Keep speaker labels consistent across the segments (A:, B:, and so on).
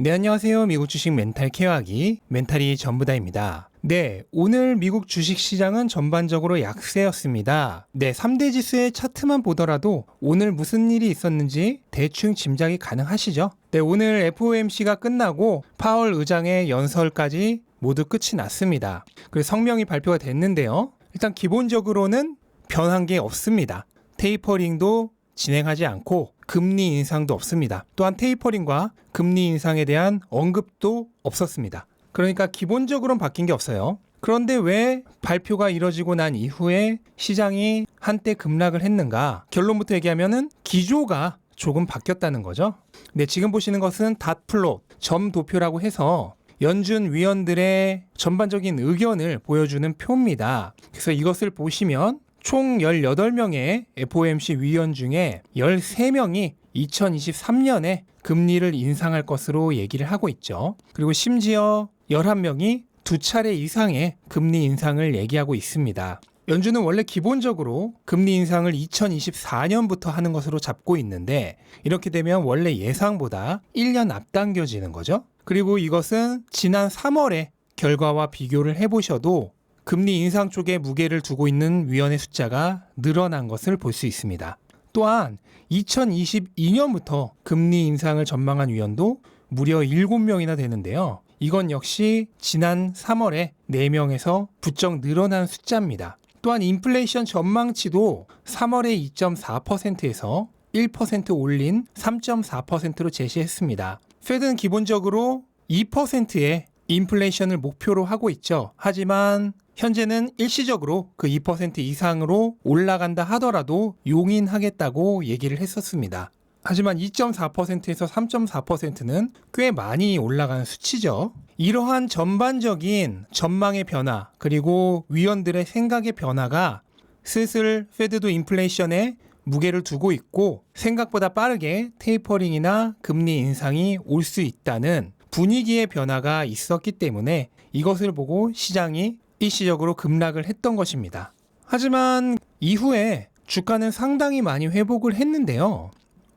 A: 네, 안녕하세요. 미국 주식 멘탈 케어하기 멘탈이 전부다입니다. 네, 오늘 미국 주식 시장은 전반적으로 약세였습니다. 네, 3대 지수의 차트만 보더라도 오늘 무슨 일이 있었는지 대충 짐작이 가능하시죠? 네, 오늘 FOMC가 끝나고 파월 의장의 연설까지 모두 끝이 났습니다. 그리고 성명이 발표가 됐는데요. 일단 기본적으로는 변한 게 없습니다. 테이퍼링도 진행하지 않고 금리 인상도 없습니다. 또한 테이퍼링과 금리 인상에 대한 언급도 없었습니다. 그러니까 기본적으로는 바뀐 게 없어요. 그런데 왜 발표가 이뤄지고 난 이후에 시장이 한때 급락을 했는가? 결론부터 얘기하면은 기조가 조금 바뀌었다는 거죠. 네, 지금 보시는 것은 닷플롯, 점 도표라고 해서 연준 위원들의 전반적인 의견을 보여주는 표입니다. 그래서 이것을 보시면 총 18명의 FOMC 위원 중에 13명이 2023년에 금리를 인상할 것으로 얘기를 하고 있죠. 그리고 심지어 11명이 두 차례 이상의 금리 인상을 얘기하고 있습니다. 연준은 원래 기본적으로 금리 인상을 2024년부터 하는 것으로 잡고 있는데 이렇게 되면 원래 예상보다 1년 앞당겨지는 거죠. 그리고 이것은 지난 3월의 결과와 비교를 해보셔도 금리 인상 쪽에 무게를 두고 있는 위원의 숫자가 늘어난 것을 볼 수 있습니다. 또한 2022년부터 금리 인상을 전망한 위원도 무려 7명이나 되는데요. 이건 역시 지난 3월에 4명에서 부쩍 늘어난 숫자입니다. 또한 인플레이션 전망치도 3월에 2.4%에서 1% 올린 3.4%로 제시했습니다. 페드는 기본적으로 2%의 인플레이션을 목표로 하고 있죠. 하지만 현재는 일시적으로 그 2% 이상으로 올라간다 하더라도 용인하겠다고 얘기를 했었습니다. 하지만 2.4%에서 3.4%는 꽤 많이 올라간 수치죠. 이러한 전반적인 전망의 변화, 그리고 위원들의 생각의 변화가 슬슬 페드도 인플레이션에 무게를 두고 있고 생각보다 빠르게 테이퍼링이나 금리 인상이 올 수 있다는 분위기의 변화가 있었기 때문에 이것을 보고 시장이 일시적으로 급락을 했던 것입니다. 하지만 이후에 주가는 상당히 많이 회복을 했는데요.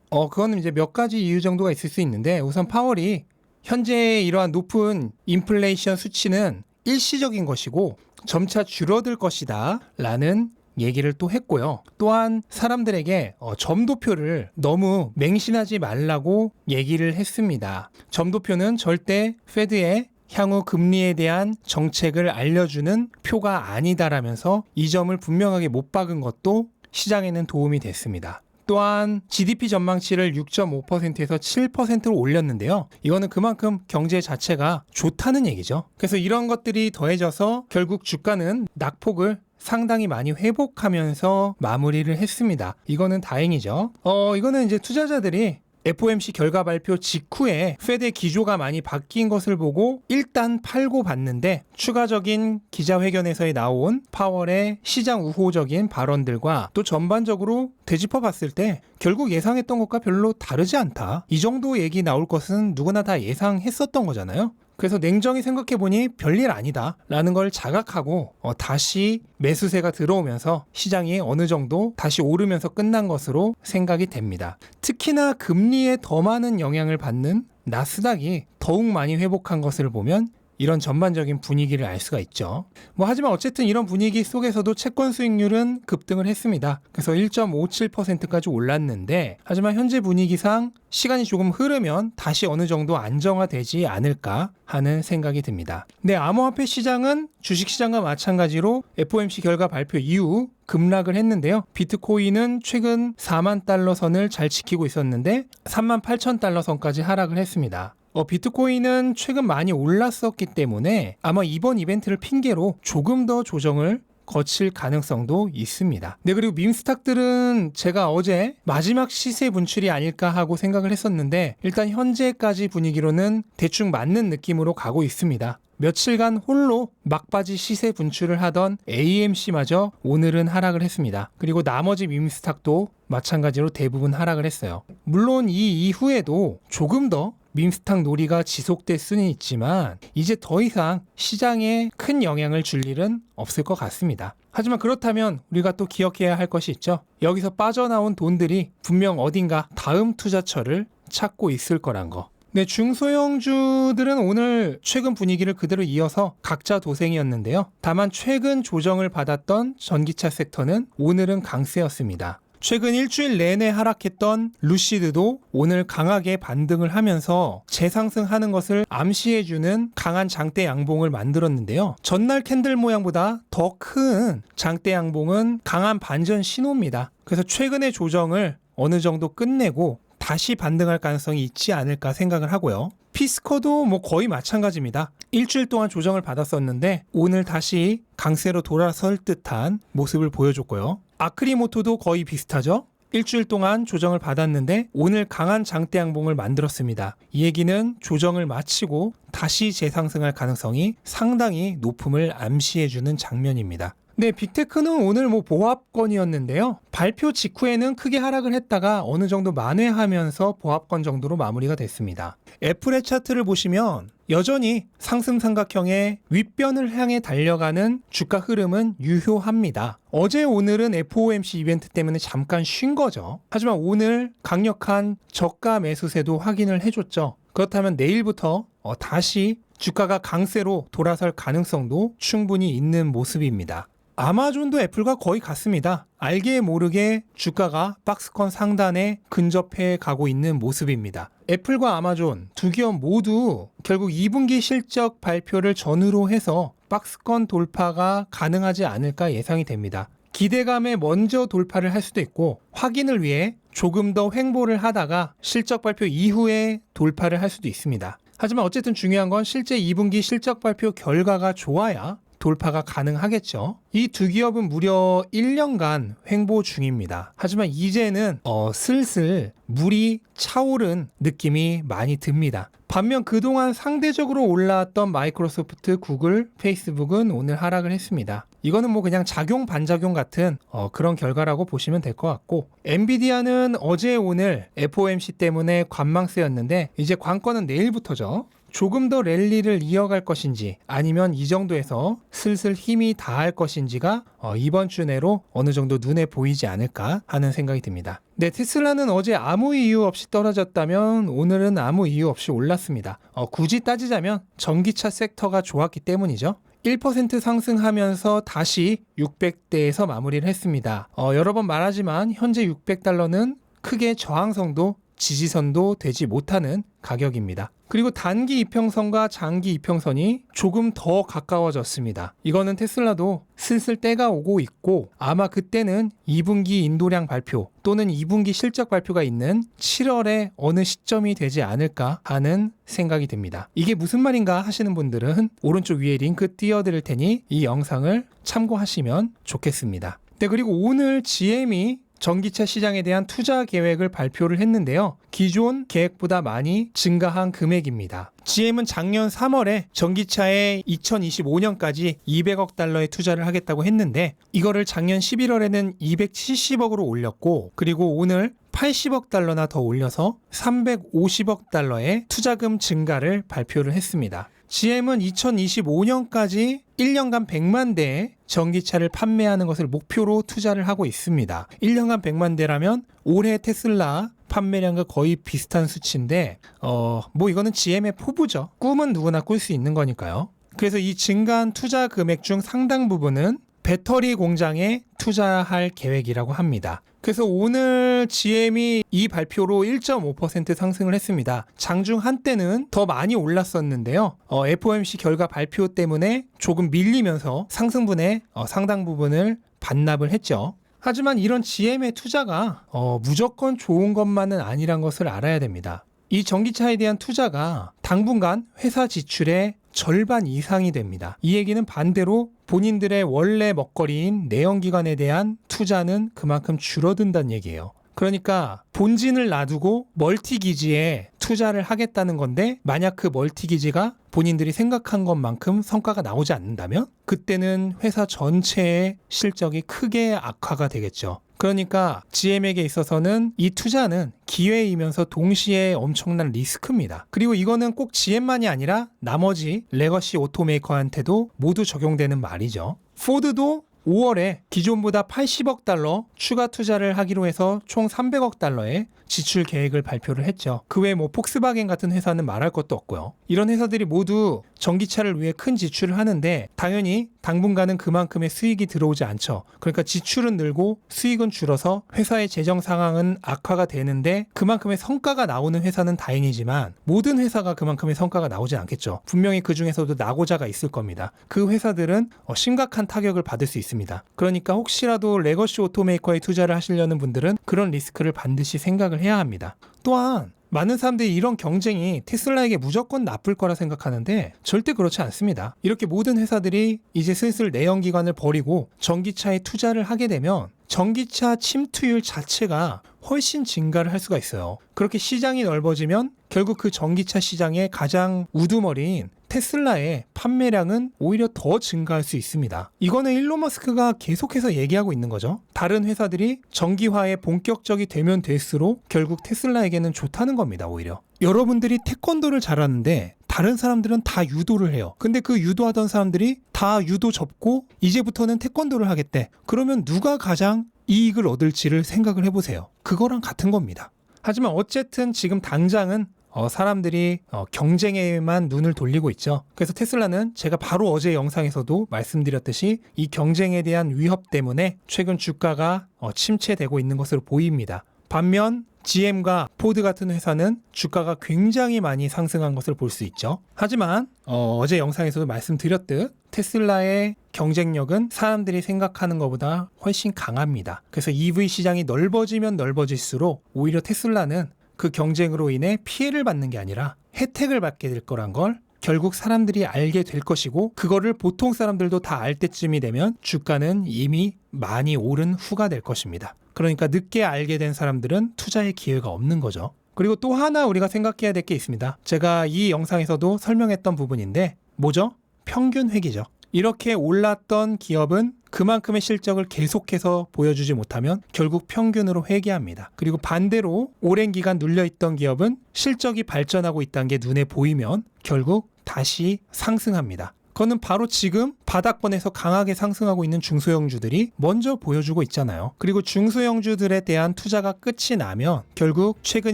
A: 어, 그거는 이제 몇 가지 이유 정도가 있을 수 있는데 우선 파월이 현재 이러한 높은 인플레이션 수치는 일시적인 것이고 점차 줄어들 것이다 라는 얘기를 또 했고요. 또한 사람들에게 어, 점도표를 너무 맹신하지 말라고 얘기를 했습니다. 점도표는 절대 페드의 향후 금리에 대한 정책을 알려주는 표가 아니다라면서 이 점을 분명하게 못 박은 것도 시장에는 도움이 됐습니다. 또한 GDP 전망치를 6.5%에서 7%로 올렸는데요. 이거는 그만큼 경제 자체가 좋다는 얘기죠. 그래서 이런 것들이 더해져서 결국 주가는 낙폭을 상당히 많이 회복하면서 마무리를 했습니다. 이거는 다행이죠. 어, 이거는 이제 투자자들이 FOMC 결과 발표 직후에 페드의 기조가 많이 바뀐 것을 보고 일단 팔고 봤는데 추가적인 기자회견에서 나온 파월의 시장 우호적인 발언들과 또 전반적으로 되짚어 봤을 때 결국 예상했던 것과 별로 다르지 않다. 이 정도 얘기 나올 것은 누구나 다 예상했었던 거잖아요. 그래서 냉정히 생각해 보니 별일 아니다 라는 걸 자각하고 어, 다시 매수세가 들어오면서 시장이 어느 정도 다시 오르면서 끝난 것으로 생각이 됩니다. 특히나 금리에 더 많은 영향을 받는 나스닥이 더욱 많이 회복한 것을 보면 이런 전반적인 분위기를 알 수가 있죠. 뭐 하지만 어쨌든 이런 분위기 속에서도 채권 수익률은 급등을 했습니다. 그래서 1.57%까지 올랐는데 하지만 현재 분위기상 시간이 조금 흐르면 다시 어느 정도 안정화되지 않을까 하는 생각이 듭니다. 네, 암호화폐 시장은 주식 시장과 마찬가지로 FOMC 결과 발표 이후 급락을 했는데요. 비트코인은 최근 4만 달러 선을 잘 지키고 있었는데 3만 8천 달러 선까지 하락을 했습니다. 어, 비트코인은 최근 많이 올랐었기 때문에 아마 이번 이벤트를 핑계로 조금 더 조정을 거칠 가능성도 있습니다. 네, 그리고 밈스탁들은 제가 어제 마지막 시세 분출이 아닐까 하고 생각을 했었는데 일단 현재까지 분위기로는 대충 맞는 느낌으로 가고 있습니다. 며칠간 홀로 막바지 시세 분출을 하던 AMC마저 오늘은 하락을 했습니다. 그리고 나머지 밈스탁도 마찬가지로 대부분 하락을 했어요. 물론 이 이후에도 조금 더 밈스탁 놀이가 지속될 수는 있지만 이제 더 이상 시장에 큰 영향을 줄 일은 없을 것 같습니다. 하지만 그렇다면 우리가 또 기억해야 할 것이 있죠. 여기서 빠져나온 돈들이 분명 어딘가 다음 투자처를 찾고 있을 거란 거. 네, 중소형주들은 오늘 최근 분위기를 그대로 이어서 각자 도생이었는데요. 다만 최근 조정을 받았던 전기차 섹터는 오늘은 강세였습니다. 최근 일주일 내내 하락했던 루시드도 오늘 강하게 반등을 하면서 재상승하는 것을 암시해주는 강한 장대 양봉을 만들었는데요. 전날 캔들 모양보다 더 큰 장대 양봉은 강한 반전 신호입니다. 그래서 최근의 조정을 어느 정도 끝내고 다시 반등할 가능성이 있지 않을까 생각을 하고요. 피스커도 뭐 거의 마찬가지입니다. 일주일 동안 조정을 받았었는데 오늘 다시 강세로 돌아설 듯한 모습을 보여줬고요. 아크리모토도 거의 비슷하죠. 일주일 동안 조정을 받았는데 오늘 강한 장대 양봉을 만들었습니다. 이 얘기는 조정을 마치고 다시 재상승할 가능성이 상당히 높음을 암시해주는 장면입니다. 네, 빅테크는 오늘 뭐 보합권이었는데요. 발표 직후에는 크게 하락을 했다가 어느 정도 만회하면서 보합권 정도로 마무리가 됐습니다. 애플의 차트를 보시면 여전히 상승 삼각형의 윗변을 향해 달려가는 주가 흐름은 유효합니다. 어제 오늘은 FOMC 이벤트 때문에 잠깐 쉰 거죠. 하지만 오늘 강력한 저가 매수세도 확인을 해줬죠. 그렇다면 내일부터 어, 다시 주가가 강세로 돌아설 가능성도 충분히 있는 모습입니다. 아마존도 애플과 거의 같습니다. 알게 모르게 주가가 박스권 상단에 근접해 가고 있는 모습입니다. 애플과 아마존 두 기업 모두 결국 2분기 실적 발표를 전후로 해서 박스권 돌파가 가능하지 않을까 예상이 됩니다. 기대감에 먼저 돌파를 할 수도 있고 확인을 위해 조금 더 횡보를 하다가 실적 발표 이후에 돌파를 할 수도 있습니다. 하지만 어쨌든 중요한 건 실제 2분기 실적 발표 결과가 좋아야 돌파가 가능하겠죠. 이 두 기업은 무려 1년간 횡보 중입니다. 하지만 이제는 어, 슬슬 물이 차오른 느낌이 많이 듭니다. 반면 그동안 상대적으로 올라왔던 마이크로소프트, 구글, 페이스북은 오늘 하락을 했습니다. 이거는 뭐 그냥 작용 반작용 같은 어, 그런 결과라고 보시면 될 것 같고 엔비디아는 어제 오늘 FOMC 때문에 관망세였는데 이제 관건은 내일부터죠. 조금 더 랠리를 이어갈 것인지 아니면 이 정도에서 슬슬 힘이 다할 것인지가 어, 이번 주 내로 어느 정도 눈에 보이지 않을까 하는 생각이 듭니다. 네, 테슬라는 어제 아무 이유 없이 떨어졌다면 오늘은 아무 이유 없이 올랐습니다. 어, 굳이 따지자면 전기차 섹터가 좋았기 때문이죠. 1% 상승하면서 다시 600대에서 마무리를 했습니다. 어, 여러 번 말하지만 현재 600달러는 크게 저항성도 지지선도 되지 못하는 가격입니다. 그리고 단기 이평선과 장기 이평선이 조금 더 가까워졌습니다. 이거는 테슬라도 슬슬 때가 오고 있고 아마 그때는 2분기 인도량 발표 또는 2분기 실적 발표가 있는 7월에 어느 시점이 되지 않을까 하는 생각이 듭니다. 이게 무슨 말인가 하시는 분들은 오른쪽 위에 링크 띄워드릴 테니 이 영상을 참고하시면 좋겠습니다. 네, 그리고 오늘 GM이 전기차 시장에 대한 투자 계획을 발표를 했는데요. 기존 계획보다 많이 증가한 금액입니다. GM은 작년 3월에 전기차에 2025년까지 200억 달러의 투자를 하겠다고 했는데 이거를 작년 11월에는 270억으로 올렸고 그리고 오늘 80억 달러나 더 올려서 350억 달러의 투자금 증가를 발표를 했습니다. GM은 2025년까지 1년간 100만 대의 전기차를 판매하는 것을 목표로 투자를 하고 있습니다. 1년간 100만 대라면 올해 테슬라 판매량과 거의 비슷한 수치인데 어 뭐 이거는 GM의 포부죠. 꿈은 누구나 꿀 수 있는 거니까요. 그래서 이 증가한 투자 금액 중 상당 부분은 배터리 공장에 투자할 계획이라고 합니다. 그래서 오늘 GM이 이 발표로 1.5% 상승을 했습니다. 장중 한때는 더 많이 올랐었는데요. 어, FOMC 결과 발표 때문에 조금 밀리면서 상승분의 어, 상당 부분을 반납을 했죠. 하지만 이런 GM의 투자가 어, 무조건 좋은 것만은 아니란 것을 알아야 됩니다. 이 전기차에 대한 투자가 당분간 회사 지출의 절반 이상이 됩니다. 이 얘기는 반대로 본인들의 원래 먹거리인 내연기관에 대한 투자는 그만큼 줄어든다는 얘기예요. 그러니까 본진을 놔두고 멀티 기지에 투자를 하겠다는 건데 만약 그 멀티 기지가 본인들이 생각한 것만큼 성과가 나오지 않는다면 그때는 회사 전체의 실적이 크게 악화가 되겠죠. 그러니까 GM에게 있어서는 이 투자는 기회이면서 동시에 엄청난 리스크입니다. 그리고 이거는 꼭 GM만이 아니라 나머지 레거시 오토메이커한테도 모두 적용되는 말이죠. 포드도 5월에 기존보다 80억 달러 추가 투자를 하기로 해서 총 300억 달러의 지출 계획을 발표를 했죠. 그 외에 뭐 폭스바겐 같은 회사는 말할 것도 없고요. 이런 회사들이 모두 전기차를 위해 큰 지출을 하는데 당연히 당분간은 그만큼의 수익이 들어오지 않죠. 그러니까 지출은 늘고 수익은 줄어서 회사의 재정 상황은 악화가 되는데 그만큼의 성과가 나오는 회사는 다행이지만 모든 회사가 그만큼의 성과가 나오지 않겠죠. 분명히 그 중에서도 낙오자가 있을 겁니다. 그 회사들은 어, 심각한 타격을 받을 수 있습니다. 그러니까 혹시라도 레거시 오토메이커에 투자를 하시려는 분들은 그런 리스크를 반드시 생각을 해야 합니다. 또한 많은 사람들이 이런 경쟁이 테슬라에게 무조건 나쁠 거라 생각하는데 절대 그렇지 않습니다. 이렇게 모든 회사들이 이제 슬슬 내연기관을 버리고 전기차에 투자를 하게 되면 전기차 침투율 자체가 훨씬 증가를 할 수가 있어요. 그렇게 시장이 넓어지면 결국 그 전기차 시장의 가장 우두머리인 테슬라의 판매량은 오히려 더 증가할 수 있습니다. 이거는 일론 머스크가 계속해서 얘기하고 있는 거죠. 다른 회사들이 전기화에 본격적이 되면 될수록 결국 테슬라에게는 좋다는 겁니다, 오히려. 여러분들이 태권도를 잘하는데 다른 사람들은 다 유도를 해요. 근데 그 유도하던 사람들이 다 유도 접고 이제부터는 태권도를 하겠대. 그러면 누가 가장 이익을 얻을지를 생각을 해보세요. 그거랑 같은 겁니다. 하지만 어쨌든 지금 당장은 어, 사람들이 어, 경쟁에만 눈을 돌리고 있죠. 그래서 테슬라는 제가 바로 어제 영상에서도 말씀드렸듯이 이 경쟁에 대한 위협 때문에 최근 주가가 어, 침체되고 있는 것으로 보입니다. 반면 GM과 포드 같은 회사는 주가가 굉장히 많이 상승한 것을 볼 수 있죠. 하지만 어, 제 영상에서도 말씀드렸듯 테슬라의 경쟁력은 사람들이 생각하는 것보다 훨씬 강합니다. 그래서 EV 시장이 넓어지면 넓어질수록 오히려 테슬라는 그 경쟁으로 인해 피해를 받는 게 아니라 혜택을 받게 될 거란 걸 결국 사람들이 알게 될 것이고 그거를 보통 사람들도 다 알 때쯤이 되면 주가는 이미 많이 오른 후가 될 것입니다. 그러니까 늦게 알게 된 사람들은 투자의 기회가 없는 거죠. 그리고 또 하나 우리가 생각해야 될 게 있습니다. 제가 이 영상에서도 설명했던 부분인데 뭐죠? 평균 회기죠. 이렇게 올랐던 기업은 그만큼의 실적을 계속해서 보여주지 못하면 결국 평균으로 회귀합니다. 그리고 반대로 오랜 기간 눌려있던 기업은 실적이 발전하고 있다는 게 눈에 보이면 결국 다시 상승합니다. 그거는 바로 지금 바닥권에서 강하게 상승하고 있는 중소형주들이 먼저 보여주고 있잖아요. 그리고 중소형주들에 대한 투자가 끝이 나면 결국 최근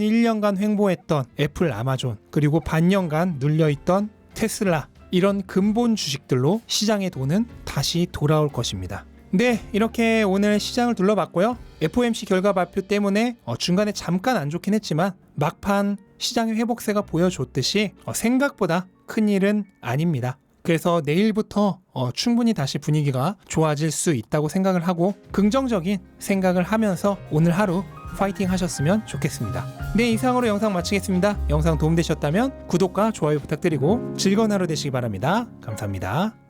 A: 1년간 횡보했던 애플, 아마존, 그리고 반년간 눌려있던 테슬라, 이런 근본 주식들로 시장의 돈은 다시 돌아올 것입니다. 네, 이렇게 오늘 시장을 둘러봤고요. FOMC 결과 발표 때문에 어, 중간에 잠깐 안 좋긴 했지만 막판 시장의 회복세가 보여줬듯이 어, 생각보다 큰 일은 아닙니다. 그래서 내일부터 어, 충분히 다시 분위기가 좋아질 수 있다고 생각을 하고 긍정적인 생각을 하면서 오늘 하루 파이팅 하셨으면 좋겠습니다. 네, 이상으로 영상 마치겠습니다. 영상 도움되셨다면 구독과 좋아요 부탁드리고 즐거운 하루 되시기 바랍니다. 감사합니다.